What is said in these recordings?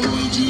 sono e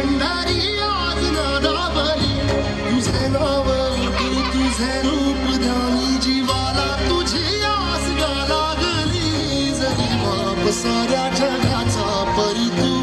Pandhari आज नादाबली तुझे नाव तुझे रूप ध्यानी जीवाला तुझी आस लागली जरी बाप साऱ्या जगाचा परी तू